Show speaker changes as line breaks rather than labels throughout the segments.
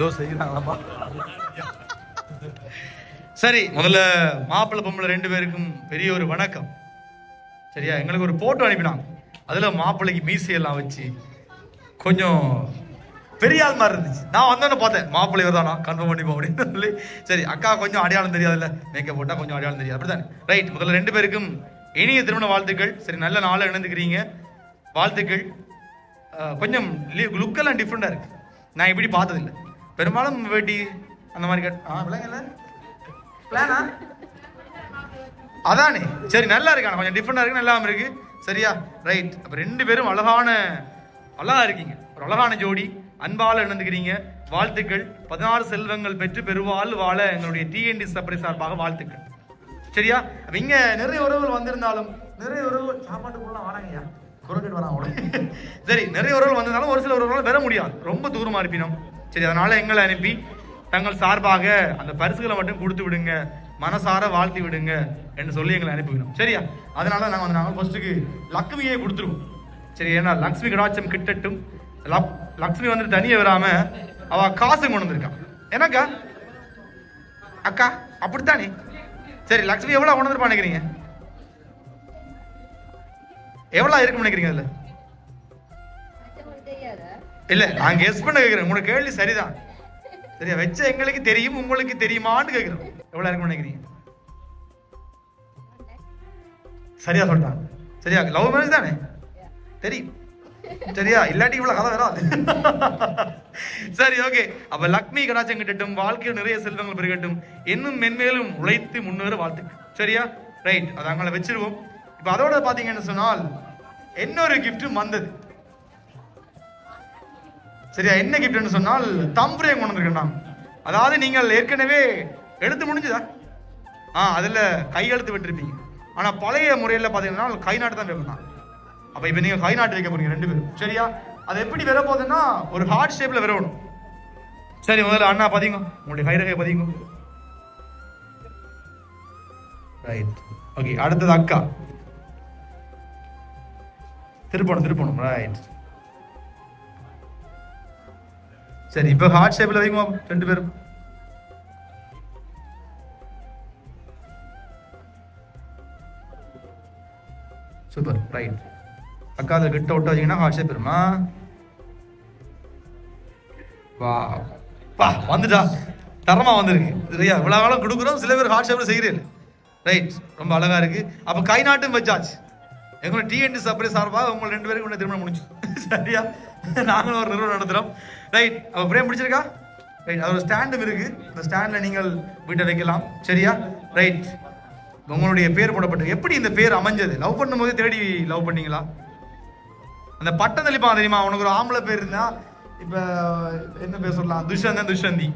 ஏதோ செய்யறாங்களப்பா சரி முதல்ல மாப்பிள்ளை பொம்பளை ரெண்டு பேருக்கும் பெரிய ஒரு வணக்கம். சரியா? எங்களுக்கு ஒரு போட்டோ அனுப்பினாங்க. அதுல மாப்பிள்ளைக்கு மீசையெல்லாம் வச்சு கொஞ்சம் பெரிய ஆள் மாதிரி இருந்துச்சு. நான் வந்தோன்னு பார்த்தேன் மாப்பிள்ளை தானா கன்ஃபார்ம் பண்ணிப்போம் அப்படின்னு சொல்லி. சரி அக்கா கொஞ்சம் அடையாளம் தெரியாதுல்ல? மேக்கப் போட்டா கொஞ்சம் அடையாளம் தெரியாது. அப்படிதானே ரைட் முதல்ல ரெண்டு பேருக்கும் இனிய திருமண வாழ்த்துக்கள். சரி நல்ல நாளை இணைந்துக்கிறீங்க. வாழ்த்துக்கள். கொஞ்சம் லுக்கெல்லாம் டிஃப்ரெண்ட்டாக இருக்கு. நான் இப்படி பார்த்ததில்லை. பெரும்பாலும் வேட்டி அந்த மாதிரி கட் ஆ விளங்கல பிளானா அதானே. சரி நல்லா இருக்கான. கொஞ்சம் டிஃப்ரெண்டாக இருக்கு நல்லா இருக்கு. சரியா? ரைட் அப்போ ரெண்டு பேரும் அழகான அழகா இருக்கீங்க. ஒரு அழகான ஜோடி. அன்பால் இணைந்துக்கிறீங்க. வாழ்த்துக்கள். பதினாறு செல்வங்கள் பெற்று பெருவாள் வாழ எங்களுடைய டிஎன்டி சப்பரை சார்பாக வாழ்த்துக்கள். சரியா? அப்ப இங்க நிறைய உறவுகள் வந்திருந்தாலும் நிறைய உறவுகள் சாப்பாட்டுக்குள்ள வராங்கய்யா குரக்கெட் வராங்க. சரி நிறைய உறவுகள் வந்திருந்தாலும் ஒரு சில உறவுகளால் பெற முடியாது. ரொம்ப தூரமா இருப்பினோம். சரி அதனால எங்களை அனுப்பி தங்கள் சார்பாக அந்த பரிசுகளை மட்டும் கொடுத்து விடுங்க மனசார வாழ்த்தி விடுங்க என்று சொல்லி எங்களை அனுப்பிவிடும். சரியா? அதனால நாங்கள் வந்து நாங்கள் ஃபர்ஸ்ட்டுக்கு லக்ஷ்மியை கொடுத்துருவோம். சரி ஏன்னா லக்ஷ்மி கடாட்சம் கிட்டட்டும். லக்- லக்ஷ்மி வந்துட்டு தனியே வராம அவ காசு கொண்டு வந்திருக்கான் என்னக்கா? அக்கா அப்படித்தானே? சரி லக்ஷ்மி எவ்வளோ கொண்டு வந்திருப்பா நினைக்கிறீங்க? எவ்வளோ இருக்குன்னு நினைக்கிறீங்க அதில்? இல்ல நான் கெஸ் பண்ண கேக்குறேன். உங்களுக்கு கேள்வி சரிதான். சரியா? வச்ச எங்களுக்கு தெரியும் உங்களுக்கு தெரியுமான்னு கேக்குறேன். எவ்வளவு இருக்குன்னு நினைக்கிறீங்க சரியா சொல்லிட்டாங்க. சரியா? லவ் மேரேஜ் தானே? தெரியும். சரியா? இல்லாட்டி இவ்வளவு கதை வராது. சரி ஓகே அப்ப லக்ஷ்மி கடாச்சம் கிட்டட்டும் வாழ்க்கையில் நிறைய செல்வங்கள் பெருகட்டும் இன்னும் மென்மேலும் உழைத்து முன்னேற வாழ்த்துக்கள். சரியா? ரைட் அதை அங்கே வச்சிருவோம். இப்போ அதோட பார்த்தீங்கன்னு சொன்னால் இன்னொரு கிஃப்ட்டும் வந்தது. சரியா? என்ன கிஃப்ட்னு சொன்னால் தம்புரையை கொண்டு வந்திருக்கேன் அதாவது நீங்கள் ஏற்கனவே எழுத்து முடிஞ்சுதா? ஆ அதில் கையெழுத்து விட்டுருப்பீங்க. ஆனால் பழைய முறையில் பார்த்தீங்கன்னா கை நாட்டு தான் வைக்கணும் அப்போ இப்போ நீங்கள் கை நாட்டு வைக்க போறீங்க ரெண்டு பேரும். சரியா? அது எப்படி வர போகுதுன்னா ஒரு ஹார்ட் ஷேப்பில் வரணும் சரி முதல்ல அண்ணா பதிங்க உங்களுடைய கை ரகையை பதிங்க ரைட் ஓகே அடுத்தது அக்கா. திருப்பணும் திருப்பணும். ரைட் சரி இப்போ ஹார்ட் ஷேப்பில் வைங்க ரெண்டு பேரும். சூப்பர் ரைட் அக்கா அதை கிட்ட விட்டு வச்சீங்கன்னா ஹார்ட் ஷேப் வருமா வா வா வந்துட்டா. தரமா வந்திருக்கு. சரியா? இவ்வளோ காலம் கொடுக்குறோம் சில பேர் ஹார்ட் ஷேப்ல செய்கிறீர்கள் ரைட் ரொம்ப அழகா இருக்கு. அப்ப கை நாட்டும் வச்சாச்சு. எங்களோட டிஎன்டி சப்ளை சார்பாக உங்களை ரெண்டு பேருக்கு உன்னை திருமணம் முடிஞ்சு. சரியா? நாங்களும் ஒரு நிறுவனம் நடத்துறோம். ரைட் அப்ப பிரேம் பிடிச்சிருக்கா? ரைட் அது ஒரு ஸ்டாண்டும் இருக்கு. அந்த ஸ்டாண்ட்ல நீங்கள் வீட்டை வைக்கலாம். சரியா? ரைட் உங்களுடைய பேர் போடப்பட்டு எப்படி இந்த பேர் அமைஞ்சது? லவ் பண்ணும்போது தேடி லவ் பண்ணீங்களா? அந்த பட்டம் தெளிப்பான் தெரியுமா? உனக்கு ஒரு ஆம்பளை பேர் இருந்தா இப்ப என்ன பேர் சொல்லலாம்? துஷந்தன் துஷந்தி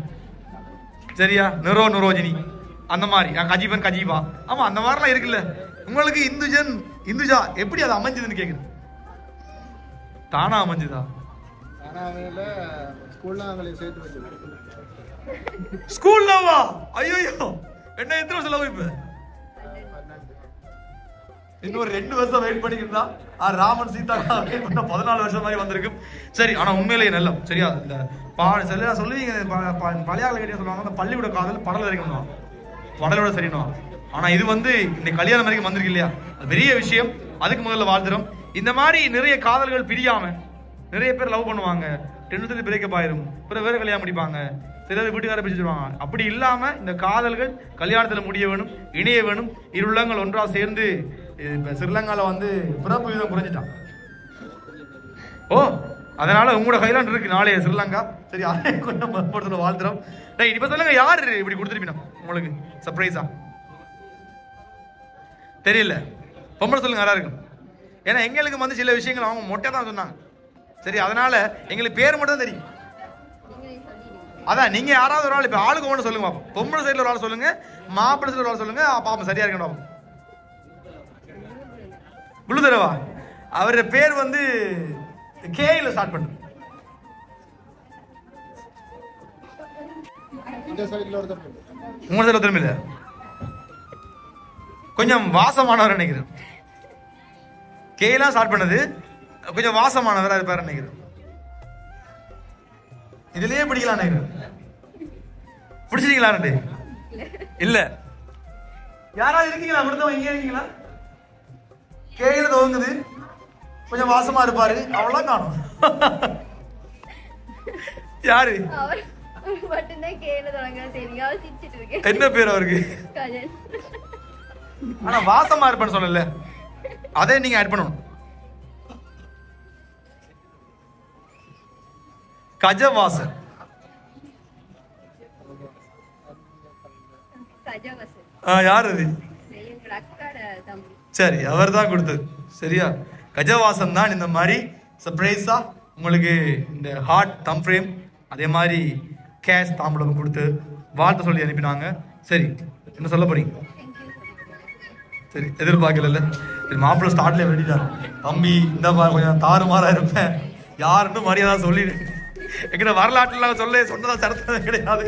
சரியா? நிரோ நிரோஜினி. அந்த மாதிரி. நான் கஜீபன் கஜீபா. ஆமா அந்த மாதிரிலாம் இருக்குல்ல. உங்களுக்கு இந்துஜன் இந்துஜா எப்படி அது அமைஞ்சதுன்னு கேக்குறேன். தானா அமைஞ்சுதா?
ஆனால் ஸ்கூல்ல அவங்களை சேர்த்து வச்சிருக்கோம்
ஸ்கூல்லவா? ஐயோ என்ன எத்தனை வருஷம் லவ் இப்ப? இன்னும் ஒரு ரெண்டு வருஷம் வெயிட் பண்ணிக்கிட்டு ஆ, ராமன் சீதா வெயிட் பண்ண பதினாலு வருஷம் மாதிரி வந்திருக்கும். சரி ஆனா உண்மையிலேயே நல்ல சரியா? இந்த பா சில சொல்லுவீங்க பழைய ஆளு கிட்டே சொல்லுவாங்க அந்த பள்ளிக்கூட காதல் படல் வரைக்கும் படலோட சரினும் ஆனா இது வந்து இந்த கல்யாணம் வரைக்கும் வந்திருக்கு இல்லையா? பெரிய விஷயம். அதுக்கு முதல்ல வாழ்த்துறோம். இந்த மாதிரி நிறைய காதல்கள் பிரியாம நிறைய பேர் லவ் பண்ணுவாங்க. டென்த்து பிரேக்கப் ஆயிரும். பிறகு வேற கல்யாணம் முடிப்பாங்க. சிலர் வீட்டுக்கார பிரிச்சிருவாங்க அப்படி இல்லாம இந்த காதல்கள் கல்யாணத்துல முடிய வேணும் இணைய வேணும் இரு உள்ளங்கள் ஒன்றா சேர்ந்து இப்ப ஸ்ரீலங்கால வந்து பிறப்பு வீதம் குறைஞ்சிட்டான். ஓ அதனால உங்களோட கைலாண்ட் இருக்கு நாளைய ஸ்ரீலங்கா சரி அதே கொஞ்சம் மறுபடுத்துல வாழ்த்துறோம். டேய் இப்ப சொல்லுங்க யார் இப்படி கொடுத்துருப்பீங்க? உங்களுக்கு சர்ப்ரைஸா தெரியல. பொம்பளை சொல்லுங்க யாரா இருக்கும் ஏன்னா எங்களுக்கு வந்து சில விஷயங்கள் அவங்க மொட்டை தான் சொன்னாங்க. சரி அதனால எங்களுக்கு பேர் மட்டும் தான் தெரியும். அதான் நீங்க யாராவது ஒரு ஆள் இப்ப ஆளுக்கு ஒன்று சொல்லுங்க பாப்போம். பொம்பளை சைடுல ஒரு ஆள் சொல்லுங்க மாப்பிள்ளை சைடுல ஒரு ஆள் சொல்லுங்க பாப்போம் சரியா இருக்கணும் குழுதரவா அவருடைய பேர் வந்து கேல ஸ்டார்ட் பண்ணுது
இந்த சைடில் ஒருத்தர் போடு.
உங்க சைடுல திரும்ப இல்ல. கொஞ்சம் வாசமானவர் நினைக்கிறேன். கேலாம் ஸ்டார்ட் பண்ணது. கொஞ்சம் வாசமானவர் அது பேர் நினைக்கிறேன். இதுலயே பிடிக்கலாம் நினைக்கிறேன். பிடிச்சிருக்கீங்களா ரெண்டு இல்ல. யாராவது இருக்கீங்களா? கொடுத்தவங்க இங்கே இருக்கீங்களா? கேயில துவங்குது. கொஞ்சம் வாசமா இருப்பாரு. அவ்வளவு காணும். யாரு? என்ன பேர் அவருக்கு? ஆனா வாசமா இருப்பேன்னு சொல்லல. அதே நீங்க ஆட் பண்ணணும். கஜவாசன் யார் அது? சரி அவர் தான் கொடுத்தது. சரியா? கஜவாசன் தான் இந்த மாதிரி சர்ப்ரைஸா உங்களுக்கு இந்த ஹார்ட் தம் ஃப்ரேம் அதே மாதிரி கேஷ் தாம்பூலம் கொடுத்து வாழ்த்து சொல்லி அனுப்பினாங்க. சரி என்ன சொல்ல போறீங்க? சரி எதிர்பார்க்கல சரி மாப்பிள்ளை ஸ்டார்ட்ல வெட்டிட்டார் தம்பி இந்த மாதிரி கொஞ்சம் தாறுமாறா இருப்பேன் யாருன்னு மரியாதை சொல்லிடு எங்கிட்ட வரலாற்றுல சொல்ல சொன்னதா சரித்திரம் கிடையாது.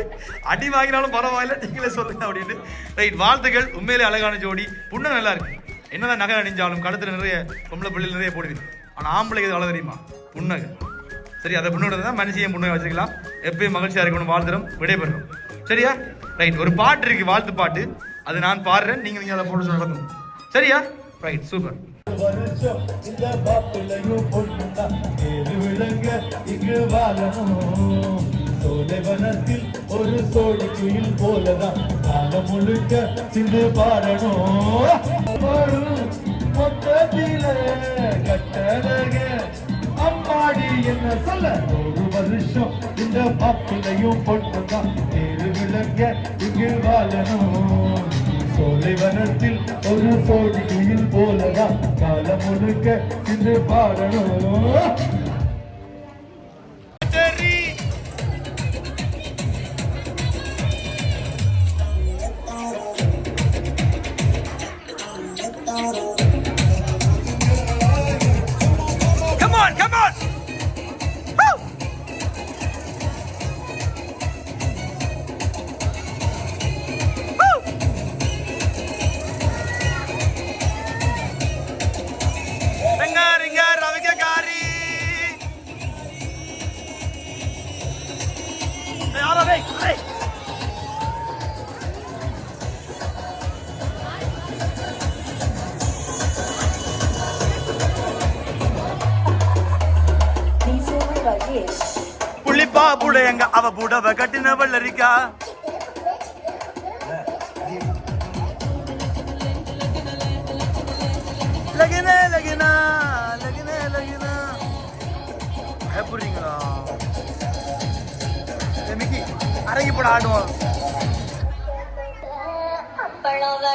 அடி வாங்கினாலும் பரவாயில்ல நீங்களே சொல்லுங்க அப்படின்னு. ரைட் வாழ்த்துக்கள். உண்மையிலே அழகான ஜோடி. புண்ணு நல்லா இருக்கு. என்னதான் நகை அணிஞ்சாலும் கழுத்துல நிறைய பொம்பளை பிள்ளைகள் நிறைய போடுவீங்க. ஆனா ஆம்பளைக்கு எது அழகு தெரியுமா? புன்னகை சரி அதை புண்ணோட தான் மனுஷையும் புண்ணகை வச்சுக்கலாம் எப்பயும் மகிழ்ச்சியா இருக்கணும் வாழ்த்துறோம். விடைபெறணும் சரியா? ரைட் ஒரு பாட்டு இருக்கு வாழ்த்து பாட்டு. அது நான் பாடுறேன். நீங்க நீங்க அதை போட்டு நடக்கணும் சரியா? ரைட் சூப்பர்
இந்த மாப்பிள்ளையும் பொண்ணுதான். ஏழு விளங்க இங்கு வாழணும் சோலைவனத்தில் ஒரு சோழி குயில் போலதான் காலம் முழுக்க சிந்து பாடணும் மொத்தத்தில கட்டழக அம்மாடி என்ன சொல்ல ஒரு வருஷம் இந்த மாப்பிள்ளையும் பொண்ணுதான் ஏழு விளங்க இங்கு வாழணும். சோலைவனத்தில் ஒரு சோடி குயில் போலதான் காலம் முழுக்க இன்று பாடணும்.
புள்ளிப்பா புடையங்க அவ புடவ கட்டின வள்ளரிக்கா லகினே லகினா லகினே லகினா. பயப்படுறீங்களா மிக்கி அரைக்கி போட ஆடுவோம். நோவா